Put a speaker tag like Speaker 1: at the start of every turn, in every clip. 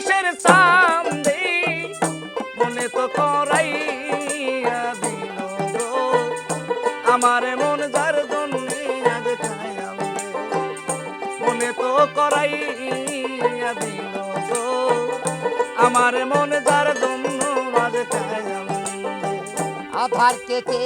Speaker 1: আকাশের সামনে মনে তো করাই দিল আমার মন যার জন্মিয়া দেখাই মনে তো করাইয়া দিল আমার মন যার জন্য
Speaker 2: আধার কেটে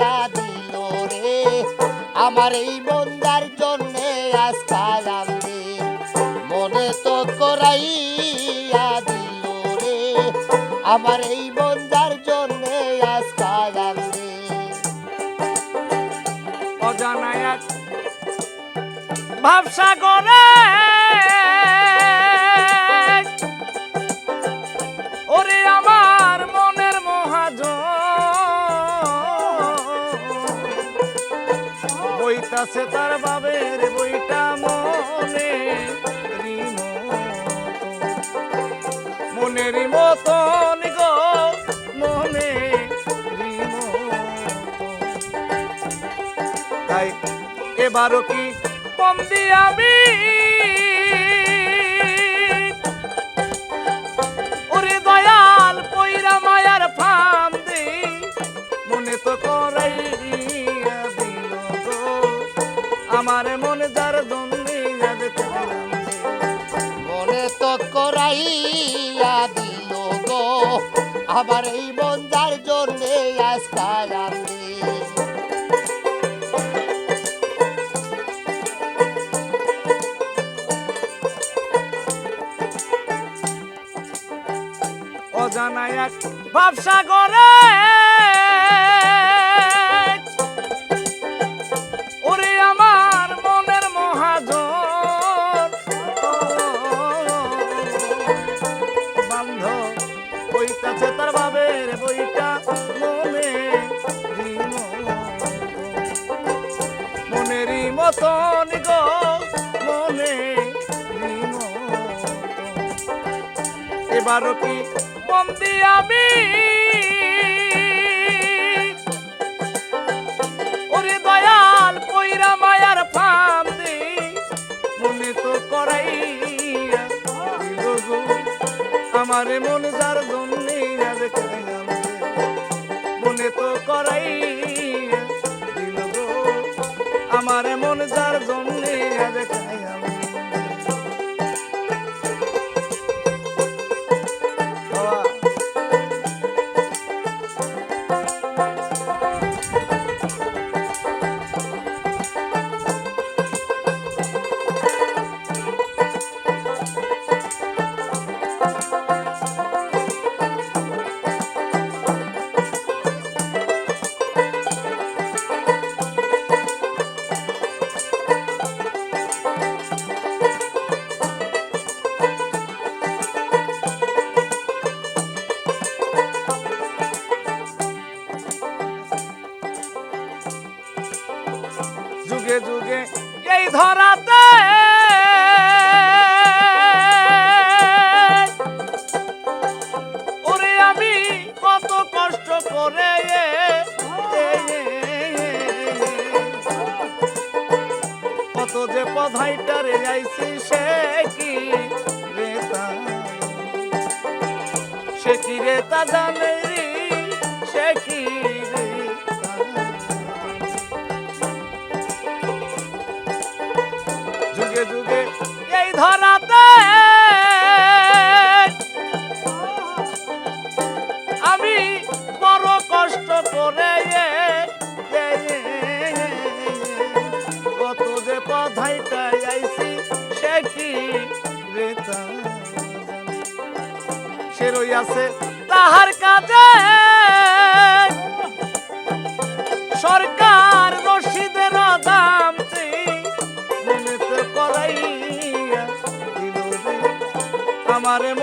Speaker 2: করাইয়া দিল রে। আমার এই মন্দার জন্যে আজ রে মনে তো করাইয়া দিল রে। আমার এই মন্দার জন্যে আজ রে
Speaker 1: অজানা এক ভাবসাগরে বইতাছে তার বাবের বইটা মনে মনের মতন গো, মনে তাই এবারও কি কম আমি ওরে দয়াল
Speaker 2: করাইয়া দিল গো। আমার এই বন্ধার জন্যে আজকাল আমি
Speaker 1: অজানা এক ভাবসাগরে ওরে এবারও কি বন্দি আমি ওরে দয়াল পইরা মায়ার ফাম দে মনে তো গো আমারে মন যার জন্যে। মনে তো করাইয়া দিল আমারে মন যার জন্যে আজ যুগে যুগে এই ধরাতে। ওরে আমি কত কষ্ট করে কত যে পধাইটারে যাইছি সে কি রে সে কি রে তা জানে রে সে কি যুগে যুগে এই ধরাতে। আমি বড় কষ্ট করে কত যে পধাইটা আইছি, সে কি সে রইয়াছে তাহার কাজে।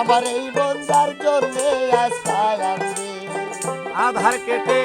Speaker 1: আমার
Speaker 2: এই বন্ধার জন্যে আজ
Speaker 1: আধার কেটে